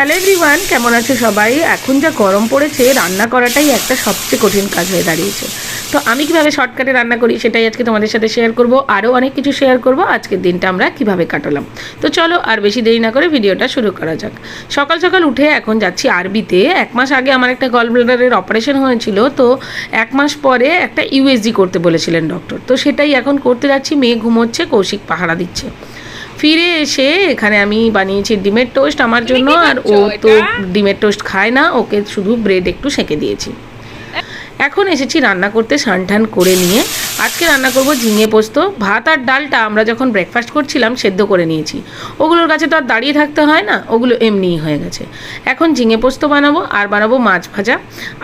Hello everyone কেমন আছে সবাই? এখন যা গরম পড়েছে, রান্না করাটাই একটা সবচেয়ে কঠিন কাজ হয়ে দাঁড়িয়েছে। তো আমি কীভাবে শর্টকাটে রান্না করি সেটাই আজকে তোমাদের সাথে শেয়ার করব, আরও অনেক কিছু শেয়ার করব, আজকের দিনটা আমরা কীভাবে কাটালাম। তো চলো আর বেশি দেরি না করে ভিডিওটা শুরু করা যাক। সকাল সকাল উঠে এখন যাচ্ছি আরবিতে। এক মাস আগে আমার একটা গল ব্লাডারের অপারেশন হয়েছিল, তো এক মাস পরে একটা ইউএসজি করতে বলেছিলেন ডক্টর তো সেটাই এখন করতে যাচ্ছি, মেয়ে ঘুমোচ্ছে, কৌশিক পাহারা দিচ্ছে। ফিরে এসে এখানে আমি বানিয়েছি ডিমের টোস্ট আমার জন্য আর ও তো ডিমের টোস্ট খায় না ওকে শুধু ব্রেড একটু সেঁকে দিয়েছি। এখন এসেছি রান্না করতে সানঠান করে নিয়ে। আজকে রান্না করব ঝিঙে পোস্ত। ভাত আর ডালটা আমরা যখন ব্রেকফাস্ট করছিলাম, সেদ্ধ করে নিয়েছি। ওগুলোর কাছে তো আর দাঁড়িয়ে থাকতে হয় না, ওগুলো এমনিই হয়ে গেছে। এখন ঝিঙে পোস্ত বানাবো আর বানাবো মাছ ভাজা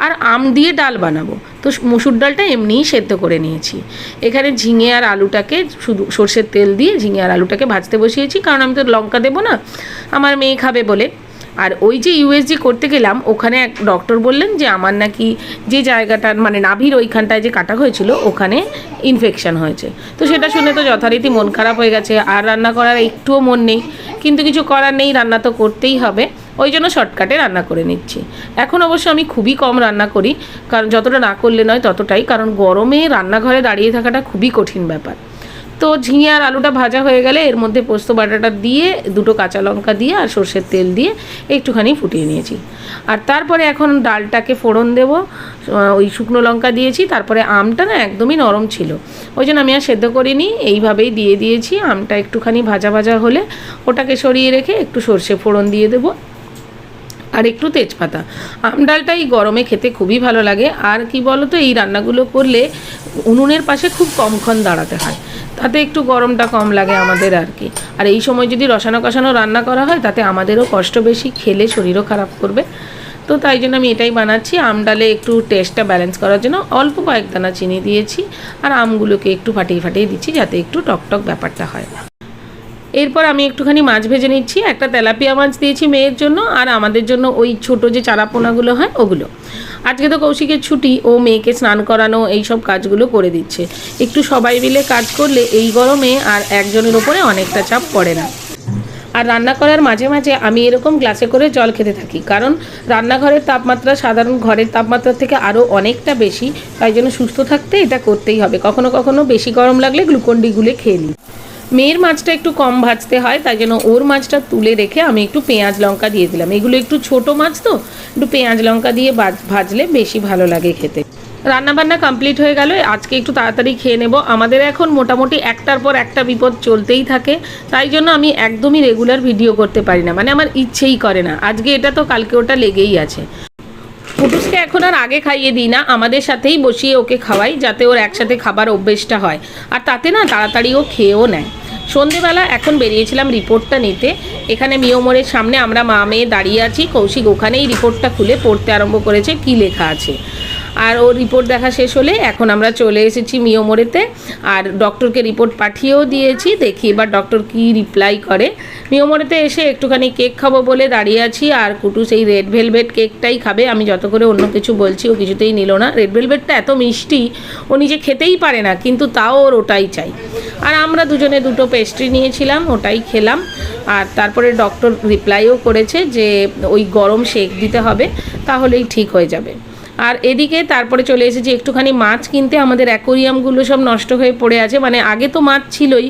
আর আম দিয়ে ডাল বানাবো। তো মুসুর ডালটা এমনিই সেদ্ধ করে নিয়েছি। এখানে ঝিঙে আর আলুটাকে শুধু সর্ষের তেল দিয়ে ঝিঙে আর আলুটাকে ভাজতে বসিয়েছি, কারণ আমি তো লঙ্কা দেবো না, আমার মেয়ে খাবে বলে। আর ওই যে ইউএসজি করতে গেলাম, ওখানে এক ডক্টর বললেন যে আমার নাকি যে জায়গাটা মানে নাভির ওইখানটায় যে কাটা হয়েছিল, ওখানে ইনফেকশন হয়েছে। তো সেটা শুনে তো যথারীতি মন খারাপ হয়ে গেছে, আর রান্না করার একটুও মন নেই। কিন্তু কিছু করার নেই, রান্না তো করতেই হবে। ওই জন্য শর্টকাটে রান্না করে নিচ্ছি। এখন অবশ্য আমি খুবই কম রান্না করি, কারণ যতটা না করলে নয় ততটাই, কারণ গরমে রান্নাঘরে দাঁড়িয়ে থাকাটা খুবই কঠিন ব্যাপার। তো ঝিঙে আর আলুটা ভাজা হয়ে গেলে এর মধ্যে পোস্ত বাটাটা দিয়ে, দুটো কাঁচা লঙ্কা দিয়ে আর সর্ষের তেল দিয়ে একটুখানি ফুটিয়ে নিয়েছি। আর তারপরে এখন ডালটাকে ফোড়ন দেব। ওই শুকনো লঙ্কা দিয়েছি, তারপরে আমটা না একদমই নরম ছিল। ওই জন্য আমি আর সেদ্ধ করিনি, এইভাবেই দিয়ে দিয়েছি। আমটা একটুখানি ভাজা ভাজা হলে ওটাকে সরিয়ে রেখে একটু সর্ষে ফোড়ন দিয়ে দেবো। আর একটু তেজপাতা। আম ডালটা এই গরমে খেতে খুবই ভালো লাগে। আর কি বলো তো এই রান্নাগুলো করলে উনুনের পাশে খুব কমক্ষণ দাঁড়াতে হয়। তাতে একটু গরমটা কম লাগে আমাদের আর কি। আর এই সময় যদি রসানো কষানো রান্না করা হয়, তাতে আমাদেরও কষ্ট বেশি, খেলে শরীরও খারাপ করবে। তো তাই জন্য আমি এটাই বানাচ্ছি। আম ডালে একটু টেস্টটা ব্যালেন্স করার জন্য অল্প কয়েক দানা চিনি দিয়েছি, আর আমগুলোকে একটু ফাটিয়ে ফাটিয়ে দিচ্ছি, যাতে একটু টকটক ব্যাপারটা হয়। এরপর আমি একটুখানি মাছ ভেজে নিচ্ছি, একটা তেলাপিয়া মাছ দিয়েছি মেয়ের জন্য আর আমাদের জন্য ওই ছোট যে চারাপোনাগুলো হয় ওগুলো। আজকে তো কৌশিকের ছুটি, ও মেয়েকে স্নান করানো এই সব কাজগুলো করে দিচ্ছে। একটু সবাই মিলে কাজ করলে এই গরমে আর একজনের ওপরে অনেকটা চাপ পড়ে না। আর রান্না করার মাঝে মাঝে আমি এরকম গ্লাসে করে জল খেতে থাকি, কারণ রান্নাঘরের তাপমাত্রা সাধারণ ঘরের তাপমাত্রার থেকে আরও অনেকটা বেশি, তাই জন্য সুস্থ থাকতে এটা করতেই হবে। কখনো কখনো বেশি গরম লাগলে গ্লুকন ডি গুলে খেয়ে নিই। মেয়ের মাছটা একটু কম ভাজতে হয় তাই জন্য ওর মাছটা তুলে রেখে আমি একটু পেঁয়াজ লঙ্কা দিয়ে দিলাম। এগুলো একটু ছোট মাছ তো, একটু পেঁয়াজ লঙ্কা দিয়ে ভাজলে বেশি ভালো লাগে খেতে। রান্নাবান্না কমপ্লিট হয়ে গেল, আজকে একটু তাড়াতাড়ি খেয়ে নেব। আমাদের এখন মোটামুটি একটার পর একটা বিপদ চলতেই থাকে, তাই জন্য আমি একদমই রেগুলার ভিডিও করতে পারি না মানে আমার ইচ্ছেই করে না। আজকে এটা তো কালকে ওটা লেগেই আছে। ফুটুসকে এখন আর আগে খাইয়ে দিই না, আমাদের সাথেই বসিয়ে ওকে খাওয়াই, যাতে ওর একসাথে খাবার অভ্যেসটা হয়। আর তাতে না তাড়াতাড়ি ও খেয়েও নেয়। সন্ধেবেলা এখন বেরিয়েছিলাম রিপোর্টটা নিতে। এখানে মিয়োমোড়ের সামনে আমরা মা মেয়ে দাঁড়িয়ে আছি, কৌশিক ওখানেই রিপোর্টটা খুলে পড়তে আরম্ভ করেছে, কি লেখা আছে? আর ওর রিপোর্ট দেখা শেষ হলে এখন আমরা চলে এসেছি মিয়মোড়েতে আর ডক্টরকে রিপোর্ট পাঠিয়েও দিয়েছি, দেখি এবার ডক্টর কি রিপ্লাই করে। মিয়মোড়েতে এসে একটুখানি কেক খাব বলে দাঁড়িয়ে আছি, আর কুটু সেই রেড ভেলভেট কেকটাই খাবে। আমি যত করে অন্য কিছু বলছি, ও কিছুতেই নিল না। রেড ভেলভেটটা এত মিষ্টি, ও নিজে খেতেই পারে না, কিন্তু তাও ওর ওটাই চাই। আর আমরা দুজনে দুটো পেস্ট্রি নিয়েছিলাম, ওটাই খেলাম। আর তারপরে ডক্টর রিপ্লাইও করেছে যে ওই গরম শেক দিতে হবে, তাহলেই ঠিক হয়ে যাবে। আর এদিকে তারপরে চলে এসেছি একটুখানি মাছ কিনতে। আমাদের অ্যাকোরিয়ামগুলো সব নষ্ট হয়ে পড়ে আছে। মানে আগে তো মাছ ছিলই,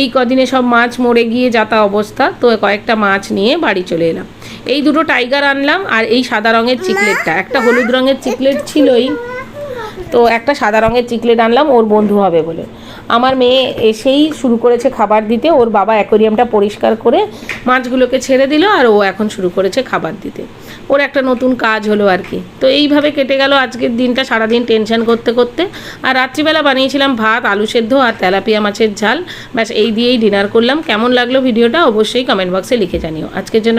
এই কদিনে সব মাছ মরে গিয়ে যাতা অবস্থা। তো কয়েকটা মাছ নিয়ে বাড়ি চলে এলাম। এই দুটো টাইগার আনলাম আর এই সাদা রঙের চিকলেটটা। একটা হলুদ রঙের চিকলেট ছিলই, তো একটা সাদা রঙের চিকলেট আনলাম, ওর বন্ধু হবে বলে। আমার মেয়ে এসেই শুরু করেছে খাবার দিতে। ওর বাবা অ্যাকোরিয়ামটা পরিষ্কার করে মাছগুলোকে ছেড়ে দিল আর ও এখন শুরু করেছে খাবার দিতে। ওর একটা নতুন কাজ হলো আর কি। তো এইভাবে কেটে গেল আজকের দিনটা সারাদিন টেনশন করতে করতে। আর রাত্রিবেলা বানিয়েছিলাম ভাত, আলু সেদ্ধ আর তেলাপিয়া মাছের ঝাল। ব্যাস এই দিয়েই ডিনার করলাম। কেমন লাগল ভিডিওটা অবশ্যই কমেন্ট বক্সে লিখে জানিও। আজকের জন্য